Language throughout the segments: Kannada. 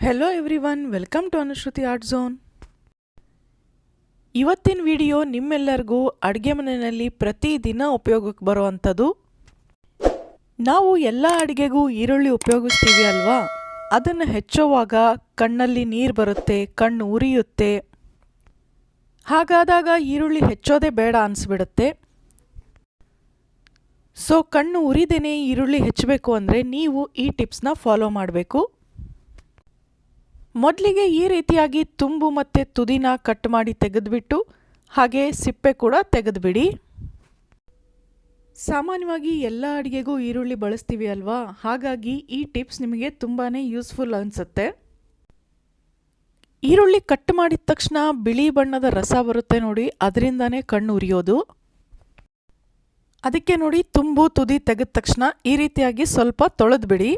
Hello every one welcome to Anushruti art zone ಇವತ್ತಿನ ವಿಡಿಯೋ ನಿಮ್ಮೆಲ್ಲರಿಗೂ ಅಡುಗೆ ಮನೆಯಲ್ಲಿ ಪ್ರತಿದಿನ ಉಪಯೋಗಕ್ಕೆ ಬರುವಂಥದ್ದು. ನಾವು ಎಲ್ಲ ಅಡುಗೆಗೂ ಈರುಳ್ಳಿ ಉಪಯೋಗಿಸ್ತೀವಿ ಅಲ್ವಾ? ಅದನ್ನು ಹೆಚ್ಚುವಾಗ ಕಣ್ಣಲ್ಲಿ ನೀರು ಬರುತ್ತೆ, ಕಣ್ಣು ಉರಿಯುತ್ತೆ. ಹಾಗಾದಾಗ ಈರುಳ್ಳಿ ಹೆಚ್ಚೋದೇ ಬೇಡ ಅನಿಸ್ಬಿಡುತ್ತೆ. ಸೊ ಕಣ್ಣು ಉರಿದೇನೆ ಈರುಳ್ಳಿ ಹೆಚ್ಚಬೇಕು ಅಂದರೆ ನೀವು ಈ ಟಿಪ್ಸ್ನ ಫಾಲೋ ಮಾಡಬೇಕು. ಮೊದಲಿಗೆ ಈ ರೀತಿಯಾಗಿ ತುಂಬು ಮತ್ತು ತುದಿನ ಕಟ್ ಮಾಡಿ ತೆಗೆದುಬಿಟ್ಟು ಹಾಗೆ ಸಿಪ್ಪೆ ಕೂಡ ತೆಗೆದುಬಿಡಿ. ಸಾಮಾನ್ಯವಾಗಿ ಎಲ್ಲ ಅಡುಗೆಗೂ ಈರುಳ್ಳಿ ಬಳಸ್ತೀವಿ ಅಲ್ವಾ? ಹಾಗಾಗಿ ಈ ಟಿಪ್ಸ್ ನಿಮಗೆ ತುಂಬಾ ಯೂಸ್ಫುಲ್ ಅನಿಸುತ್ತೆ. ಈರುಳ್ಳಿ ಕಟ್ ಮಾಡಿದ ತಕ್ಷಣ ಬಿಳಿ ಬಣ್ಣದ ರಸ ಬರುತ್ತೆ ನೋಡಿ, ಅದರಿಂದನೇ ಕಣ್ಣು ಉರಿಯೋದು. ಅದಕ್ಕೆ ನೋಡಿ, ತುಂಬು ತುದಿ ತೆಗೆದ ತಕ್ಷಣ ಈ ರೀತಿಯಾಗಿ ಸ್ವಲ್ಪ ತೊಳೆದ್ಬಿಡಿ.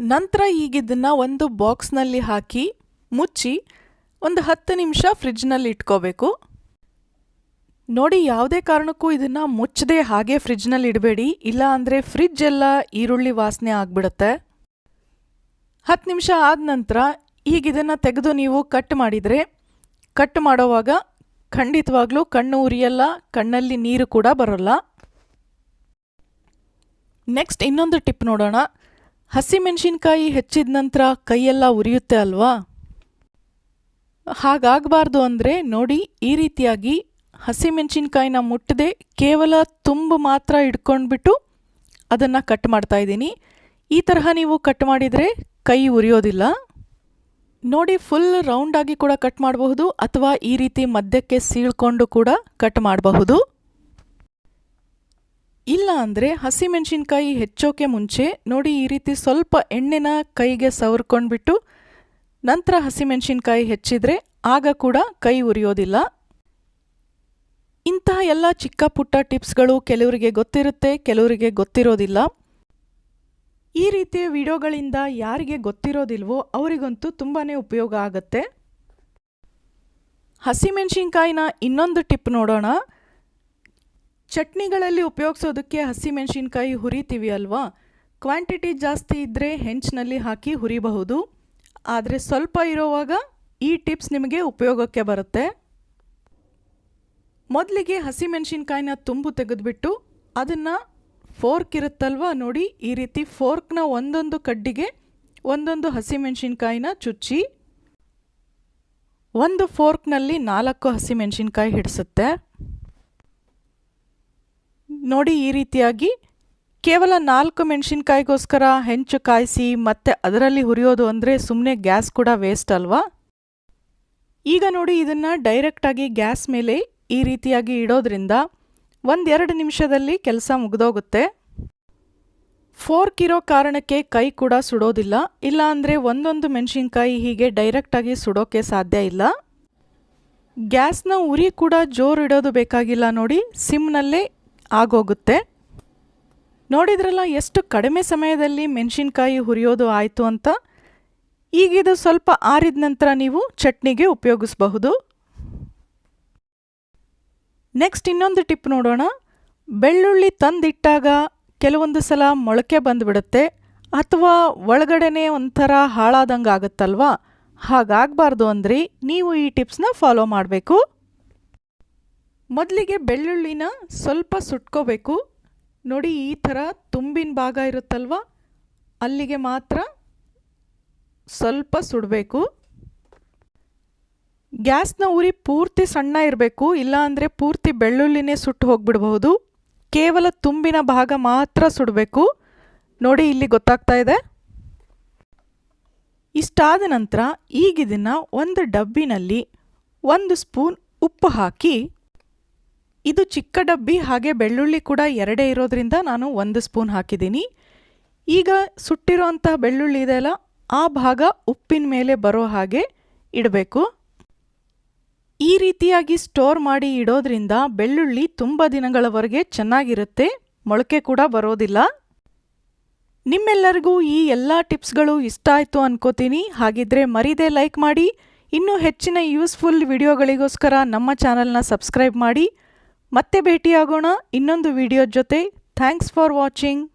ನಂತರ ಈಗ ಇದನ್ನು ಒಂದು ಬಾಕ್ಸ್ನಲ್ಲಿ ಹಾಕಿ ಮುಚ್ಚಿ ಒಂದು ಹತ್ತು ನಿಮಿಷ ಫ್ರಿಡ್ಜ್ನಲ್ಲಿ ಇಟ್ಕೋಬೇಕು. ನೋಡಿ, ಯಾವುದೇ ಕಾರಣಕ್ಕೂ ಇದನ್ನು ಮುಚ್ಚದೆ ಹಾಗೆ ಫ್ರಿಡ್ಜ್ನಲ್ಲಿ ಇಡಬೇಡಿ. ಇಲ್ಲ ಅಂದರೆ ಫ್ರಿಡ್ಜ್ ಎಲ್ಲ ಈರುಳ್ಳಿ ವಾಸನೆ ಆಗಿಬಿಡುತ್ತೆ. ಹತ್ತು ನಿಮಿಷ ಆದ ನಂತರ ಈಗ ಇದನ್ನು ತೆಗೆದು ನೀವು ಕಟ್ ಮಾಡಿದರೆ, ಕಟ್ ಮಾಡೋವಾಗ ಖಂಡಿತವಾಗ್ಲೂ ಕಣ್ಣು ಉರಿಯಲ್ಲ, ಕಣ್ಣಲ್ಲಿ ನೀರು ಕೂಡ ಬರೋಲ್ಲ. ನೆಕ್ಸ್ಟ್ ಇನ್ನೊಂದು ಟಿಪ್ ನೋಡೋಣ. ಹಸಿಮೆಣಸಿನ್ಕಾಯಿ ಹೆಚ್ಚಿದ ನಂತರ ಕೈಯೆಲ್ಲ ಉರಿಯುತ್ತೆ ಅಲ್ವಾ? ಹಾಗಾಗಬಾರ್ದು ಅಂದರೆ ನೋಡಿ ಈ ರೀತಿಯಾಗಿ ಹಸಿಮೆಣಸಿನ್ಕಾಯಿನ ಮುಟ್ಟದೆ ಕೇವಲ ತುಂಬ ಮಾತ್ರ ಇಟ್ಕೊಂಡ್ಬಿಟ್ಟು ಅದನ್ನು ಕಟ್ ಮಾಡ್ತಾ ಇದ್ದೀನಿ. ಈ ತರಹ ನೀವು ಕಟ್ ಮಾಡಿದರೆ ಕೈ ಉರಿಯೋದಿಲ್ಲ. ನೋಡಿ ಫುಲ್ ರೌಂಡಾಗಿ ಕೂಡ ಕಟ್ ಮಾಡಬಹುದು ಅಥವಾ ಈ ರೀತಿ ಮಧ್ಯಕ್ಕೆ ಸೀಳ್ಕೊಂಡು ಕೂಡ ಕಟ್ ಮಾಡಬಹುದು. ಇಲ್ಲ ಅಂದರೆ ಹಸಿಮೆಣಸಿನ್ಕಾಯಿ ಹೆಚ್ಚೋಕೆ ಮುಂಚೆ ನೋಡಿ ಈ ರೀತಿ ಸ್ವಲ್ಪ ಎಣ್ಣೆನ ಕೈಗೆ ಸವರ್ಕೊಂಡ್ಬಿಟ್ಟು ನಂತರ ಹಸಿಮೆಣಸಿನ್ಕಾಯಿ ಹೆಚ್ಚಿದರೆ ಆಗ ಕೂಡ ಕೈ ಉರಿಯೋದಿಲ್ಲ. ಇಂತಹ ಎಲ್ಲ ಚಿಕ್ಕ ಪುಟ್ಟ ಟಿಪ್ಸ್ಗಳು ಕೆಲವರಿಗೆ ಗೊತ್ತಿರುತ್ತೆ, ಕೆಲವರಿಗೆ ಗೊತ್ತಿರೋದಿಲ್ಲ. ಈ ರೀತಿಯ ವಿಡಿಯೋಗಳಿಂದ ಯಾರಿಗೆ ಗೊತ್ತಿರೋದಿಲ್ವೋ ಅವರಿಗಂತೂ ತುಂಬಾ ಉಪಯೋಗ ಆಗುತ್ತೆ. ಹಸಿಮೆಣಸಿನ್ಕಾಯಿನ ಇನ್ನೊಂದು ಟಿಪ್ ನೋಡೋಣ. ಚಟ್ನಿಗಳಲ್ಲಿ ಉಪಯೋಗಿಸೋದಕ್ಕೆ ಹಸಿಮೆಣಸಿನ್ಕಾಯಿ ಹುರಿತೀವಿ ಅಲ್ವಾ? ಕ್ವಾಂಟಿಟಿ ಜಾಸ್ತಿ ಇದ್ದರೆ ಹೆಂಚಿನಲ್ಲಿ ಹಾಕಿ ಹುರಿಬಹುದು. ಆದರೆ ಸ್ವಲ್ಪ ಇರೋವಾಗ ಈ ಟಿಪ್ಸ್ ನಿಮಗೆ ಉಪಯೋಗಕ್ಕೆ ಬರುತ್ತೆ. ಮೊದಲಿಗೆ ಹಸಿಮೆಣಸಿನ್ಕಾಯಿನ ತುಂಬು ತೆಗೆದುಬಿಟ್ಟು ಅದನ್ನು ಫೋರ್ಕ್ ಇರುತ್ತಲ್ವ ನೋಡಿ, ಈ ರೀತಿ ಫೋರ್ಕ್ನ ಒಂದೊಂದು ಕಡ್ಡಿಗೆ ಒಂದೊಂದು ಹಸಿಮೆಣಸಿನ್ಕಾಯಿನ ಚುಚ್ಚಿ ಒಂದು ಫೋರ್ಕ್ನಲ್ಲಿ ನಾಲ್ಕು ಹಸಿಮೆಣಸಿನ್ಕಾಯಿ ಹಿಡಿಸುತ್ತೆ. ನೋಡಿ ಈ ರೀತಿಯಾಗಿ ಕೇವಲ ನಾಲ್ಕು ಮೆಣಸಿನ್ಕಾಯಿಗೋಸ್ಕರ ಹೆಂಚು ಕಾಯಿಸಿ ಮತ್ತೆ ಅದರಲ್ಲಿ ಹುರಿಯೋದು ಅಂದರೆ ಸುಮ್ಮನೆ ಗ್ಯಾಸ್ ಕೂಡ ವೇಸ್ಟ್ ಅಲ್ವಾ? ಈಗ ನೋಡಿ ಇದನ್ನು ಡೈರೆಕ್ಟಾಗಿ ಗ್ಯಾಸ್ ಮೇಲೆ ಈ ರೀತಿಯಾಗಿ ಇಡೋದ್ರಿಂದ ಒಂದೆರಡು ನಿಮಿಷದಲ್ಲಿ ಕೆಲಸ ಮುಗಿದೋಗುತ್ತೆ. ಫೋರ್ಕ್ ಇರೋ ಕಾರಣಕ್ಕೆ ಕೈ ಕೂಡ ಸುಡೋದಿಲ್ಲ, ಇಲ್ಲ ಅಂದರೆ ಒಂದೊಂದು ಮೆಣಸಿನ್ಕಾಯಿ ಹೀಗೆ ಡೈರೆಕ್ಟಾಗಿ ಸುಡೋಕ್ಕೆ ಸಾಧ್ಯ ಇಲ್ಲ. ಗ್ಯಾಸ್ನ ಉರಿ ಕೂಡ ಜೋರು ಇಡೋದು ಬೇಕಾಗಿಲ್ಲ ನೋಡಿ, ಸಿಮ್ನಲ್ಲೇ ಆಗೋಗುತ್ತೆ. ನೋಡಿದ್ರಲ್ಲ, ಎಷ್ಟು ಕಡಿಮೆ ಸಮಯದಲ್ಲಿ ಮೆಣಸಿನ್ಕಾಯಿ ಹುರಿಯೋದು ಆಯಿತು ಅಂತ? ಈಗಿದು ಸ್ವಲ್ಪ ಆರಿದ ನಂತರ ನೀವು ಚಟ್ನಿಗೆ ಉಪಯೋಗಿಸಬಹುದು. ನೆಕ್ಸ್ಟ್ ಇನ್ನೊಂದು ಟಿಪ್ ನೋಡೋಣ. ಬೆಳ್ಳುಳ್ಳಿ ತಂದಿಟ್ಟಾಗ ಕೆಲವೊಂದು ಸಲ ಮೊಳಕೆ ಬಂದುಬಿಡುತ್ತೆ. ಅಥವಾ ಒಳಗಡೆನೆ ಒಂಥರ ಹಾಳಾದಂಗೆ ಆಗುತ್ತಲ್ವಾ ಹಾಗಾಗಬಾರ್ದು ಅಂದರೆ. ನೀವು ಈ ಟಿಪ್ಸ್ನ ಫಾಲೋ ಮಾಡಬೇಕು. ಮೊದಲಿಗೆ ಬೆಳ್ಳುಳ್ಳಿನ ಸ್ವಲ್ಪ ಸುಟ್ಕೋಬೇಕು. ನೋಡಿ ಈ ಥರ ತುಂಬಿನ ಭಾಗ ಇರುತ್ತಲ್ವ? ಅಲ್ಲಿಗೆ ಮಾತ್ರ ಸ್ವಲ್ಪ ಸುಡಬೇಕು. ಗ್ಯಾಸ್ನ ಉರಿ ಪೂರ್ತಿ ಸಣ್ಣ ಇರಬೇಕು, ಇಲ್ಲಾಂದರೆ ಪೂರ್ತಿ ಬೆಳ್ಳುಳ್ಳಿನೇ ಸುಟ್ಟು ಹೋಗ್ಬಿಡ್ಬಹುದು. ಕೇವಲ ತುಂಬಿನ ಭಾಗ ಮಾತ್ರ ಸುಡಬೇಕು. ನೋಡಿ ಇಲ್ಲಿ ಗೊತ್ತಾಗ್ತಾ ಇದೆ. ಇಷ್ಟಾದ ನಂತರ ಈಗಿದನ್ನು ಒಂದು ಡಬ್ಬಿನಲ್ಲಿ ಒಂದು ಸ್ಪೂನ್ ಉಪ್ಪು ಹಾಕಿ ಇದು ಚಿಕ್ಕ ಡಬ್ಬಿ, ಹಾಗೆ ಬೆಳ್ಳುಳ್ಳಿ ಕೂಡ ಎರಡೇ ಇರೋದ್ರಿಂದ ನಾನು ಒಂದು ಸ್ಪೂನ್ ಹಾಕಿದ್ದೀನಿ. ಈಗ ಸುಟ್ಟಿರೋಂಥ ಬೆಳ್ಳುಳ್ಳಿ ಇದೆಯಲ್ಲ ಆ ಭಾಗ ಉಪ್ಪಿನ ಮೇಲೆ ಬರೋ ಹಾಗೆ ಇಡಬೇಕು. ಈ ರೀತಿಯಾಗಿ ಸ್ಟೋರ್ ಮಾಡಿ ಇಡೋದ್ರಿಂದ ಬೆಳ್ಳುಳ್ಳಿ ತುಂಬ ದಿನಗಳವರೆಗೆ ಚೆನ್ನಾಗಿರುತ್ತೆ, ಮೊಳಕೆ ಕೂಡ ಬರೋದಿಲ್ಲ. ನಿಮ್ಮೆಲ್ಲರಿಗೂ ಈ ಎಲ್ಲ ಟಿಪ್ಸ್ಗಳು ಇಷ್ಟ ಆಯಿತು ಅನ್ಕೋತೀನಿ. ಹಾಗಿದ್ರೆ ಮರಿದೇ ಲೈಕ್ ಮಾಡಿ, ಇನ್ನೂ ಹೆಚ್ಚಿನ ಯೂಸ್ಫುಲ್ ವಿಡಿಯೋಗಳಿಗೋಸ್ಕರ ನಮ್ಮ ಚಾನಲ್ನ ಸಬ್ಸ್ಕ್ರೈಬ್ ಮಾಡಿ. ಮತ್ತೆ ಭೇಟಿಯಾಗೋಣ ಇನ್ನೊಂದು ವಿಡಿಯೋ ಜೊತೆ. Thanks for watching